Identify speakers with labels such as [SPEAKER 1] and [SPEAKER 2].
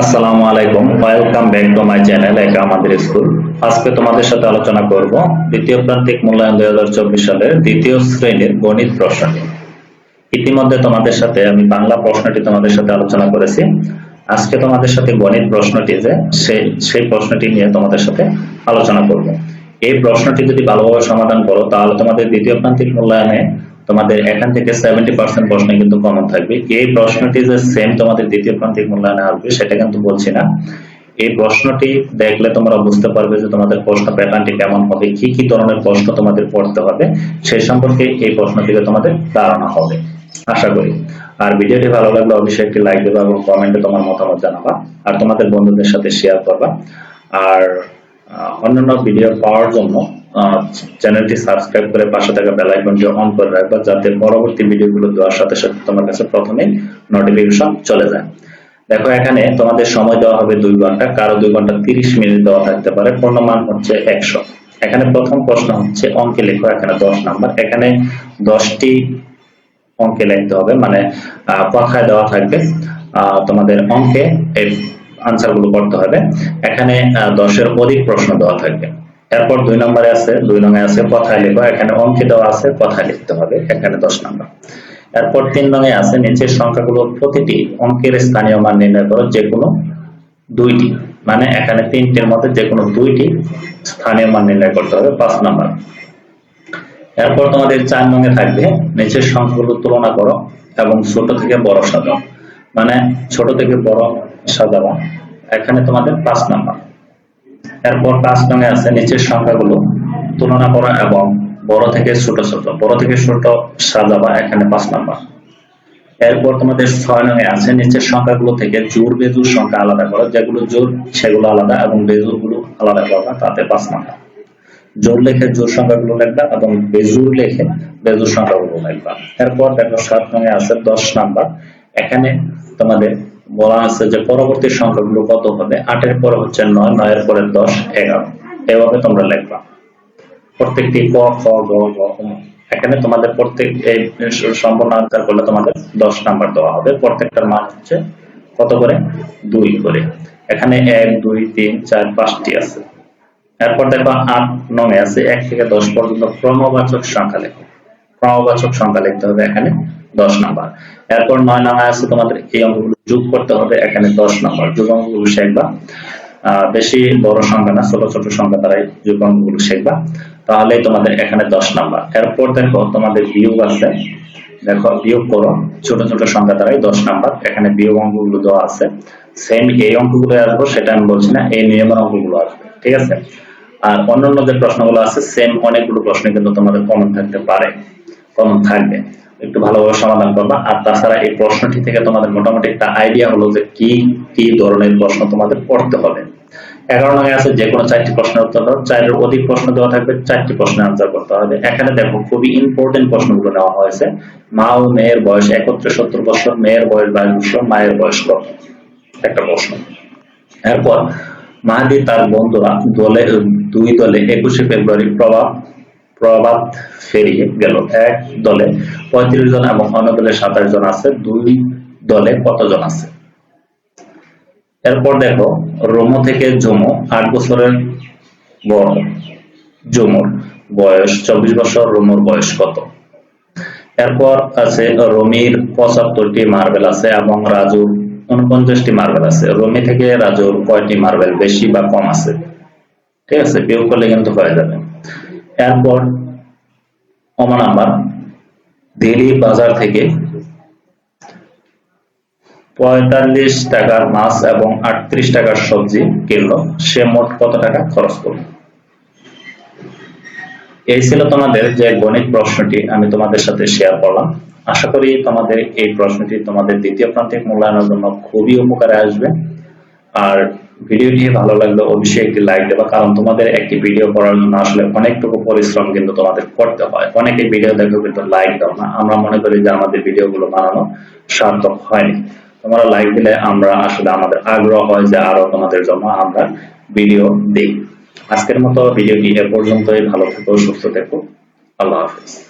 [SPEAKER 1] আসসালামু আলাইকুম। Welcome back to my channel একা আমাদের স্কুল আজকে তোমাদের সাথে আলোচনা করব দ্বিতীয় প্রান্তিক মূল্যায়ন দুই হাজার চব্বিশ সালের দ্বিতীয় শ্রেণির গণিত প্রশ্নটি। ইতিমধ্যে তোমাদের সাথে আমি বাংলা প্রশ্নটি তোমাদের সাথে আলোচনা করেছি। আজকে তোমাদের সাথে গণিত প্রশ্নটি যে সেই প্রশ্নটি নিয়ে তোমাদের সাথে আলোচনা করব। এই প্রশ্নটি যদি ভালোভাবে সমাধান করো, তাহলে তোমাদের দ্বিতীয় প্রান্তিক মূল্যায়নে তোমাদের এখান থেকে সেভেন্টি পার্সেন্ট প্রশ্ন কিন্তু কমন থাকবে। এই প্রশ্নটি যে সেম তোমাদের দ্বিতীয় প্রান্তিক মূল্যায়নে আসবে, সেটা কিন্তু বলছি না। এই প্রশ্নটি দেখলে তোমরা বুঝতে পারবে যে তোমাদের প্রশ্ন প্যাটার্নটি কেমন হবে, কি কি ধরনের প্রশ্ন তোমাদের পড়তে হবে সেই সম্পর্কে এই প্রশ্ন থেকে তোমাদের ধারণা হবে। আশা করি। আর ভিডিওটি ভালো লাগলে অবশ্যই একটি লাইক দেবা এবং কমেন্টে তোমার মতামত জানাবা, আর তোমাদের বন্ধুদের সাথে শেয়ার করবা। আর অন্যান্য ভিডিও পাওয়ার জন্য চ্যানেলটি সাবস্ক্রাইব করে পাশে থাকা বেল আইকনটি অন করে রাখবা যাতে পরবর্তী ভিডিওগুলো দেওয়ার সাথে সাথে তোমার কাছে প্রথমেই নোটিফিকেশন চলে যায়। দেখো, এখানে তোমাদের সময় দেওয়া হবে দুই ঘণ্টা, কারও দুই ঘণ্টা তিরিশ মিনিট দেওয়া থাকতে পারে পূর্ণমান হচ্ছে একশো। এখানে প্রথম প্রশ্ন হচ্ছে, অঙ্কে লেখো, এখানে দশ নাম্বার। এখানে দশটি অঙ্কে লিখতে হবে মানে কথায় দেওয়া থাকবে তোমাদের অঙ্কে এই আনসারগুলো করতে হবে। এখানে দশের অধিক প্রশ্ন দেওয়া থাকবে। এরপর দুই নম্বরে আছে, দুই নম্বরে আছে কথায় লেখো, এখানে অঙ্কে দেওয়া আছে কথায় লিখতে হবে, এখানে দশ নম্বর। এরপর তিন রঙে আছে, নিচের সংখ্যাগুলো প্রতিটি অঙ্কের স্থানীয় মান নির্ণয় করো যে কোনো দুইটি। মানে এখানে তিনটির মধ্যে যে কোনো দুইটি স্থানীয় মান নির্ণয় করতে হবে, পাঁচ নাম্বার। এরপর তোমাদের চার নঙে থাকবে, নিচের সংখ্যাগুলো তুলনা করো এবং ছোট থেকে বড় সাজাও। মানে ছোট থেকে বড় সাজাবা এখানে তোমাদের পাঁচ নাম্বার। এরপর পাঁচ নঙে আছে নিচের সংখ্যাগুলো। তুলনা করা এবং বড় থেকে ছোট ছোট। বড় থেকে ছোট সাজাবা এখানে পাঁচ নাম্বার। এরপর তোমাদের ছয় নঙে আছে নিচের সংখ্যাগুলো থেকে জোর বেজুর সংখ্যা আলাদা করো। যেগুলো জোর, সেগুলো আলাদা এবং বেজুরগুলো আলাদা করবা তাতে পাঁচ নাম্বার। জোর লেখে জোর সংখ্যাগুলো লিখবা এবং বেজুর লেখে বেজুর সংখ্যাগুলো লিখবা। এরপর দেখো সাত নঙে আছে দশ নাম্বার। এখানে তোমাদের বলা আছে যে পরবর্তী সংখ্যাগুলো কত হবে? আটের পরে হচ্ছে নয়, নয়ের পরে দশ, এগারো। এভাবে তোমরা লিখবা। প্রত্যেকটি ক, খ, গ এখানে তোমাদের প্রত্যেক এই সম্পূর্ণ আনসার করলে তোমাদের দশ নাম্বার দেওয়া হবে। প্রত্যেকটার মান হচ্ছে কত করে? দুই করে। এখানে এক, দুই, তিন, চার, পাঁচটি আছে। এরপর দেখো আট নমে আছে। এক থেকে দশ পর্যন্ত ক্রমবাচক সংখ্যা লেখো। ক্রমবাচক সংখ্যা লিখতে হবে এখানে। দশ নাম্বার। এরপর নয় নামে আছে তোমাদের এই অঙ্কগুলো যোগ করতে হবে, এখানে দশ নাম্বার। যোগ অঙ্কগুলো শিখবা। বেশি বড় সংখ্যা না, ছোট ছোট সংখ্যা দ্বারাই যোগ অঙ্কগুলো শিখবা। তাহলেই তোমাদের এখানে দশ নাম্বার। এরপর দেখো তোমাদের বিয়োগ আছে। দেখো, বিয়োগ করো। ছোট ছোট সংখ্যা দ্বারাই দশ নাম্বার। এখানে বিয়োগ অঙ্কগুলো দেওয়া আছে। সেম এই অঙ্কগুলো আসব, সেটা আমি বলছি না, এই নিয়মের অঙ্কগুলো আসবে। ঠিক আছে? আর অন্যান্য যে প্রশ্নগুলো আছে সেম অনেকগুলো প্রশ্ন কিন্তু তোমাদের কমন থাকতে পারে। কমন থাকবে। একটু ভালোভাবে সমাধান করবা। আর তাছাড়া এই প্রশ্নটি থেকে তোমাদের মোটামুটি একটা আইডিয়া হলো যে কি কি ধরনের প্রশ্ন তোমাদের পড়তে হবে। এগারো নয় আছে, যে কোনো চারটি প্রশ্নের উত্তর দাও। চারের অধিক প্রশ্ন দেওয়া থাকবে, চারটি প্রশ্নের আনসার করতে হবে। এখানে দেখো, খুবই ইম্পর্টেন্ট প্রশ্নগুলো নেওয়া হয়েছে। মা ও মেয়ের বয়স একত্রে সত্তর বছর, মেয়ের বয়স বাইশ বছর, মায়ের বয়স কত? একটা প্রশ্ন। এরপর মাহাদি তার বন্ধুরা দলে, দুই দলে একুশে ফেব্রুয়ারি প্রভাব প্রভাত ফেরিয়ে গেল। এক দলে পঁয়ত্রিশ জন এবং অন্য দলে সাতাশ জন আছে, দুই দলে কতজন আছে? এরপর দেখো, রোমো থেকে জমো, আট বছরের বড় জমুর বয়স চব্বিশ বছর, রোমোর বয়স কত? এরপর আছে রমির পঁচাত্তরটি মার্বেল আছে এবং রাজুর উনপঞ্চাশটি মার্বেল আছে। রমি থেকে রাজুর কয়টি মার্বেল বেশি বা কম আছে? ঠিক আছে বিয়োগ করলে কিন্তু হয়ে যাবে। এরপর অমা নাম্বার দিল্লি বাজার থেকে পঁয়তাল্লিশ টাকার মাছ এবং আটত্রিশ টাকার সবজি কিনলো। সে মোট কত টাকা খরচ করল? এই ছিল তোমাদের যে গণিত প্রশ্নটি আমি তোমাদের সাথে শেয়ার করলাম। আশা করি তোমাদের এই প্রশ্নটি তোমাদের দ্বিতীয় প্রান্তিক মূল্যায়নের জন্য খুবই উপকারে আসবে। আর ভিডিওটি ভালো লাগলে, অবশ্যই একটি লাইক দেবা, কারণ তোমাদের একটি ভিডিও করার জন্য আসলে অনেকটুকু পরিশ্রম কিন্তু তোমাদের করতে হয়। অনেকে ভিডিও দেখো কিন্তু লাইক দাও না। আমরা মনে করি যে আমাদের ভিডিওগুলো বানানো সার্থক হয়নি। তোমরা লাইক দিলে আমরা আসলে আমাদের আগ্রহ হয় যে আরও তোমাদের জন্য আমরা ভিডিও দিই। আজকের মতো ভিডিওটি এ পর্যন্তই। ভালো থেকো, সুস্থ থেকো। আল্লাহ হাফিজ।